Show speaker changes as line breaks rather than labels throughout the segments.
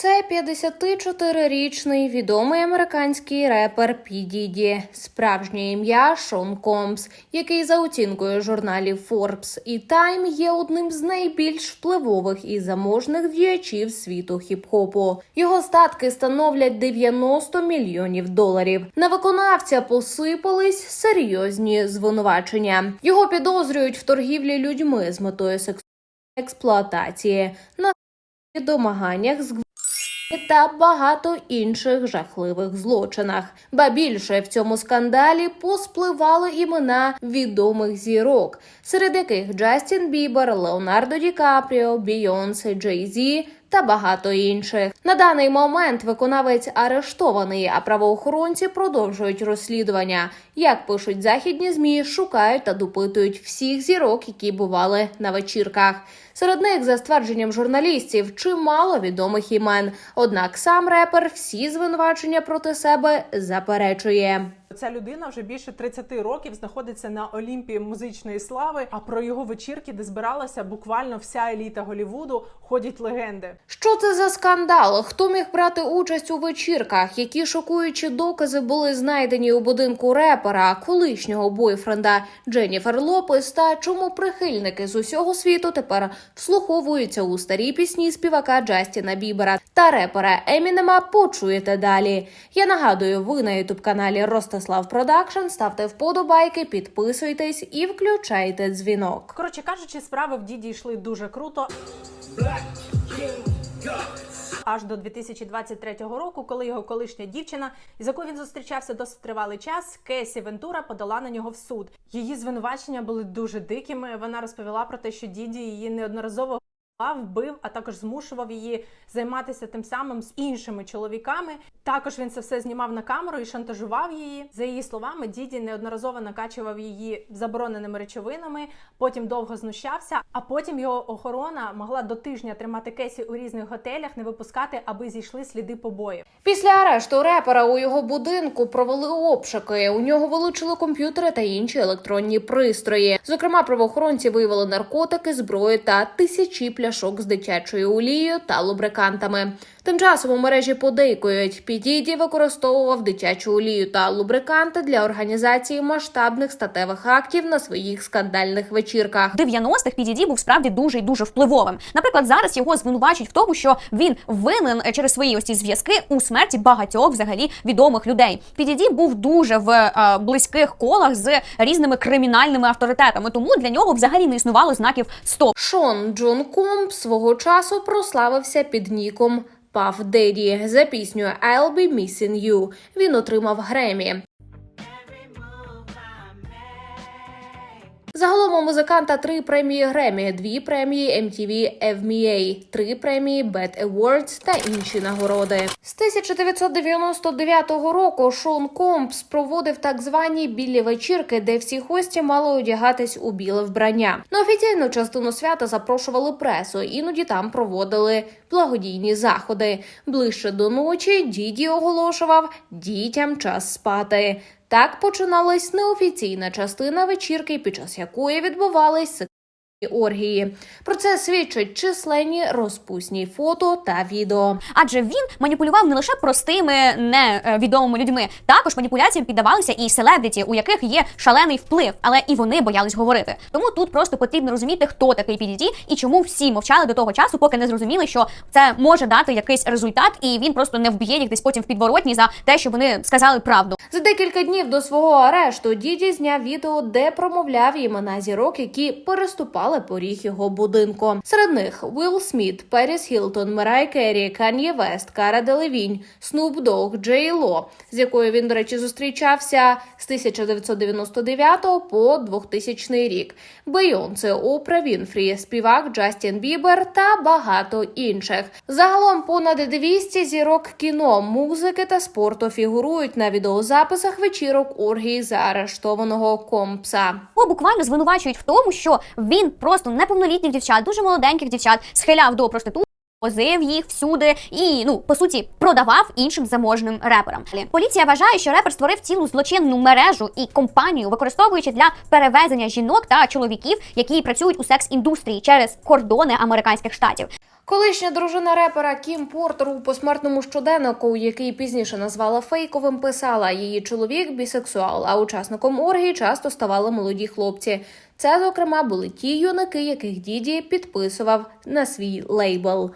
Це 54-річний відомий американський репер Пі Діді. Справжнє ім'я Шон Комс, який за оцінкою журналів Forbes і Time є одним з найбільш впливових і заможних діячів світу хіп-хопу. Його статки становлять 90 мільйонів доларів. На виконавця посипались серйозні звинувачення. Його підозрюють в торгівлі людьми з метою сексуальної експлуатації, на домаганнях з та багато інших жахливих злочинах. Ба більше в цьому скандалі поспливали імена відомих зірок, серед яких Джастін Бібер, Леонардо Ді Капріо, Бійонсе, Джей Зі та багато інших. На даний момент виконавець арештований, а правоохоронці продовжують розслідування. Як пишуть західні змі, шукають та допитують всіх зірок, які бували на вечірках. Серед них, за ствердженням журналістів, чимало відомих імен. Однак сам репер всі звинувачення проти себе заперечує.
Ця людина вже більше 30 років знаходиться на Олімпії музичної слави. А про його вечірки, де збиралася буквально вся еліта Голівуду, ходять легенди.
Що це за скандал? Хто міг брати участь у вечірках? Які шокуючі докази були знайдені у будинку репера, колишнього бойфренда Дженніфер Лопес? Та чому прихильники з усього світу тепер вслуховуються у старі пісні співака Джастіна Бібера та репера Емінема? Почуєте далі. Я нагадую, ви на ютуб каналі Ростислав Продакшн. Ставте вподобайки, підписуйтесь і включайте дзвінок.
Коротше кажучи, справи в діді йшли дуже круто. Аж до 2023 року, коли його колишня дівчина, з якою він зустрічався досить тривалий час, Кесі Вентура подала на нього в суд. Її звинувачення були дуже дикими. Вона розповіла про те, що діді її неодноразово вбив, а також змушував її займатися тим самим з іншими чоловіками. Також він це все знімав на камеру і шантажував її. За її словами, діді неодноразово накачував її забороненими речовинами, потім довго знущався. А потім його охорона могла до тижня тримати Кесі у різних готелях, не випускати, аби зійшли сліди побоїв.
Після арешту репера у його будинку провели обшуки. У нього вилучили комп'ютери та інші електронні пристрої. Зокрема, правоохоронці виявили наркотики, зброю та тисячі пляшок з дитячою олією та лубрикантами. Тим часом у мережі подейкують, Підіді використовував дитячу олію та лубриканти для організації масштабних статевих актів на своїх скандальних вечірках.
В 90-х PDD був справді дуже і дуже впливовим. Наприклад, зараз його звинувачують в тому, що він винен через свої ось ці зв'язки у смерті багатьох взагалі відомих людей. PDD був дуже в е, близьких колах з різними кримінальними авторитетами, тому для нього взагалі не існувало знаків стоп.
Шон Джон Комп свого часу прославився під ніком Пав Деді за пісню I'll Be Missing You. Він отримав Гремі. Загалом у музиканта три премії Гремі, дві премії MTV FMA, три премії BET Awards та інші нагороди. З 1999 року Шон Компс проводив так звані білі вечірки, де всі гості мали одягатись у біле вбрання. На офіційну частину свята запрошували пресу, іноді там проводили благодійні заходи. Ближче до ночі діді оголошував дітям час спати. Так починалась неофіційна частина вечірки, під час якої відбувались оргії. Про це свідчать численні розпусні фото та відео.
Адже він маніпулював не лише простими невідомими людьми, також маніпуляціям піддавалися і селебріті, у яких є шалений вплив, але і вони боялись говорити. Тому тут просто потрібно розуміти, хто такий PDD і чому всі мовчали до того часу, поки не зрозуміли, що це може дати якийсь результат, і він просто не вб'є їх десь потім в підворотні за те, що вони сказали правду.
За декілька днів до свого арешту діді зняв відео, де промовляв імена зірок, які переступали поріг його будинку. Серед них Уилл Сміт, Періс Гілтон, Мирай Керрі, Кан'є Вест, Кара Делевінь, Снуп Дог, Джей Ло, з якою він, до речі, зустрічався з 1999 по 2000 рік. Бейонсе, Опра Вінфрі, співак Джастін Бібер та багато інших. Загалом понад 200 зірок кіно, музики та спорту фігурують на відеозаписах вечірок оргії заарештованого компса.
Його буквально звинувачують в тому, що він просто неповнолітніх дівчат, дуже молоденьких дівчат, схиляв до проститутки. Возив їх всюди і ну по суті продавав іншим заможним реперам. Поліція вважає, що репер створив цілу злочинну мережу і компанію, використовуючи для перевезення жінок та чоловіків, які працюють у секс-індустрії через кордони американських штатів.
Колишня дружина репера Кім Портер у посмертному щоденнику, який пізніше назвала фейковим, писала її чоловік бісексуал, а учасником оргії часто ставали молоді хлопці. Це, зокрема, були ті юнаки, яких діді підписував на свій лейбл.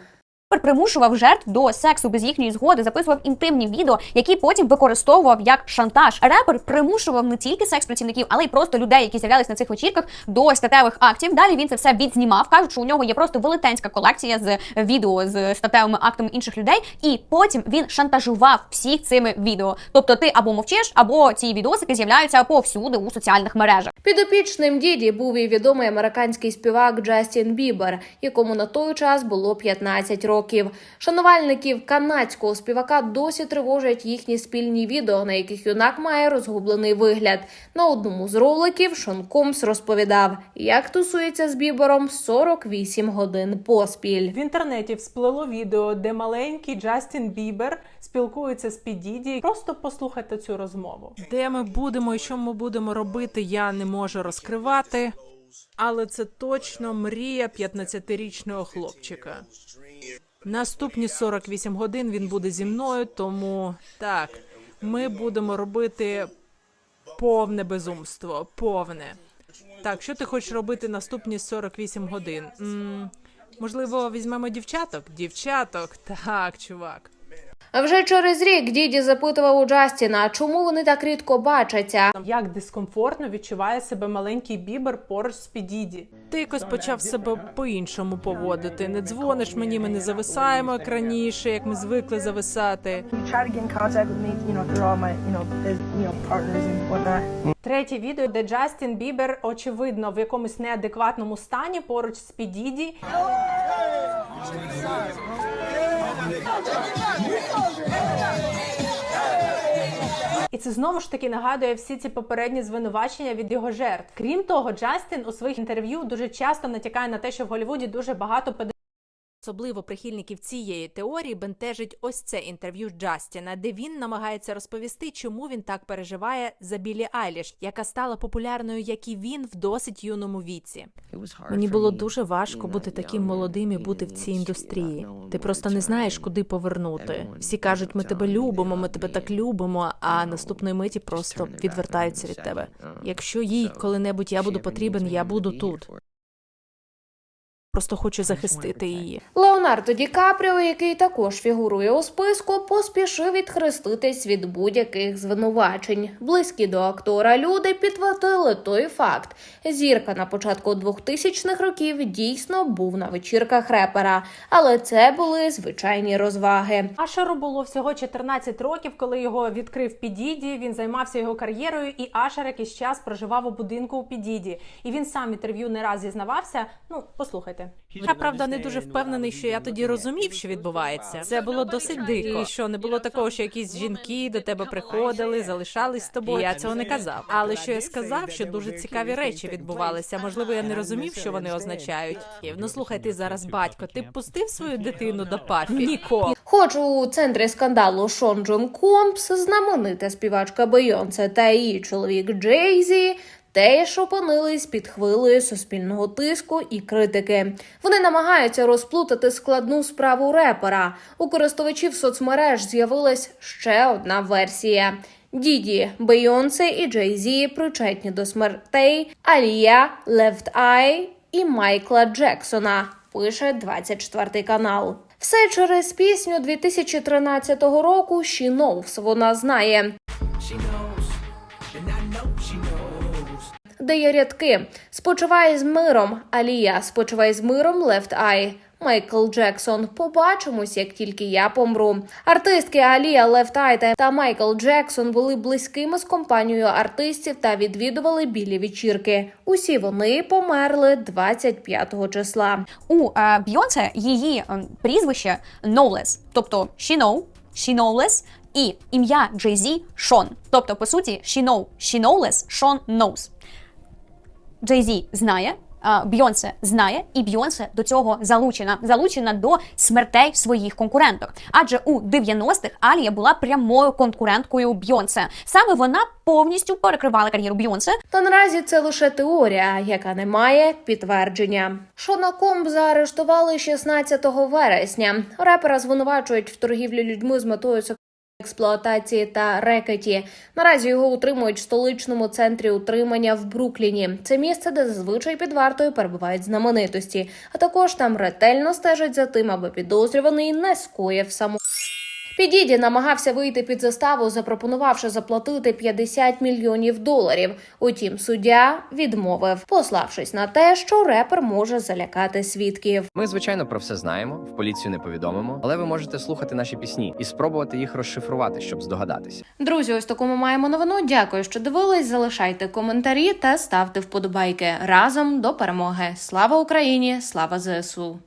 Примушував жертв до сексу без їхньої згоди, записував інтимні відео, які потім використовував як шантаж. Репер примушував не тільки секс-працівників, але й просто людей, які з'являлись на цих вечірках, до статевих актів. Далі він це все відзнімав. кажуть, що у нього є просто велетенська колекція з відео з статевими актами інших людей, і потім він шантажував всіх цими відео. Тобто, ти або мовчиш, або ці відосики з'являються повсюди у соціальних мережах.
Підопічним діді був і відомий американський співак Джастін Бібер, якому на той час було 15 років. Шанувальників канадського співака досі тривожать їхні спільні відео, на яких юнак має розгублений вигляд. На одному з роликів Шон Комс розповідав, як тусується з Бібером 48 годин поспіль.
В інтернеті всплило відео, де маленький Джастін Бібер спілкується з Підіді. Просто послухайте цю розмову.
Де ми будемо і що ми будемо робити, я не можу розкривати. Але це точно мрія 15-річного хлопчика. Наступні 48 годин він буде зі мною, тому так, ми будемо робити повне безумство. Повне. Так, що ти хочеш робити наступні 48 годин? м можливо, візьмемо дівчаток? Дівчаток, так, чувак.
А вже через рік діді запитував у Джастіна, чому вони так рідко бачаться.
Як дискомфортно відчуває себе маленький Бібер поруч з Підіді.
Ти якось почав себе по-іншому поводити. Не дзвониш мені, ми не зависаємо як раніше, як ми звикли зависати.
Третє відео, де Джастін Бібер очевидно в якомусь неадекватному стані поруч з Підіді. І це знову ж таки нагадує всі ці попередні звинувачення від його жертв. Крім того, Джастін у своїх інтерв'ю дуже часто натякає на те, що в Голлівуді дуже багато педофілів.
Особливо прихильників цієї теорії бентежить ось це інтерв'ю Джастіна, де він намагається розповісти, чому він так переживає за Білі Айліш, яка стала популярною, як і він в досить юному віці. Мені було дуже важко бути таким молодим і бути в цій індустрії. Ти просто не знаєш, куди повернути. Всі кажуть, ми тебе любимо, ми тебе так любимо. А наступної миті просто відвертаються від тебе. Якщо їй коли-небудь я буду потрібен, я буду тут. Просто хочу захистити її.
Леонардо Ді Капріо, який також фігурує у списку, поспішив відхреститись від будь-яких звинувачень. Близькі до актора люди підтвердили той факт. Зірка на початку 2000-х років дійсно був на вечірках репера, але це були звичайні розваги.
Ашеру було всього 14 років, коли його відкрив Підіді. Він займався його кар'єрою, і Ашер якийсь час проживав у будинку у Підіді. І він сам в інтерв'ю не раз зізнавався. Ну, послухайте.
Я правда не дуже впевнений, що я тоді розумів, що відбувається. Це було досить дико. І що не було такого, що якісь жінки до тебе приходили, залишались з тобою. Я цього не казав. Але що я сказав, що дуже цікаві речі відбувалися. Можливо, я не розумів, що вони означають. Ну слухай, ти зараз батько. Ти б пустив свою дитину до пафі? Ніколи.
Хоч у центрі скандалу Шон Джон Компс, знаменита співачка Бейонсе та її чоловік Джейзі теж опинились під хвилею суспільного тиску і критики. Вони намагаються розплутати складну справу репера. У користувачів соцмереж з'явилась ще одна версія. Діді, Бейонсе і Джей-Зі причетні до смертей Алія, Left Eye і Майкла Джексона. Пише 24 канал. Все через пісню 2013 року «She Knows» вона знає. Де є рядки Спочивай з миром, Алія, спочивай з миром, Left Eye. Майкл Джексон. Побачимось, як тільки я помру. Артистки Алія Left та Майкл Джексон були близькими з компанією артистів та відвідували білі вечірки. Усі вони померли 25 числа.
У е, Бйонсе її е, прізвище Knowless, тобто she know, she knowless, і ім'я Jay-Z Шон. Тобто, по суті, she know, she knowless, Sean knows. Jay-Z знає, а, Бйонсе знає, і Бйонсе до цього залучена, залучена до смертей своїх конкуренток. Адже у 90-х Алія була прямою конкуренткою Бйонсе. Саме вона повністю перекривала кар'єру Бйонсе.
Та наразі це лише теорія, яка не має підтвердження. Шона Комб заарештували 16 вересня. Репера звинувачують в торгівлі людьми з метою експлуатації та рекеті. Наразі його утримують в столичному центрі утримання в Брукліні. Це місце, де зазвичай під вартою перебувають знаменитості. А також там ретельно стежать за тим, аби підозрюваний не скоїв само. Підіді намагався вийти під заставу, запропонувавши заплатити 50 мільйонів доларів. Утім, суддя відмовив, пославшись на те, що репер може залякати свідків.
Ми, звичайно, про все знаємо, в поліцію не повідомимо, але ви можете слухати наші пісні і спробувати їх розшифрувати, щоб здогадатися.
Друзі, ось таку ми маємо новину. Дякую, що дивились. Залишайте коментарі та ставте вподобайки разом до перемоги. Слава Україні! Слава ЗСУ!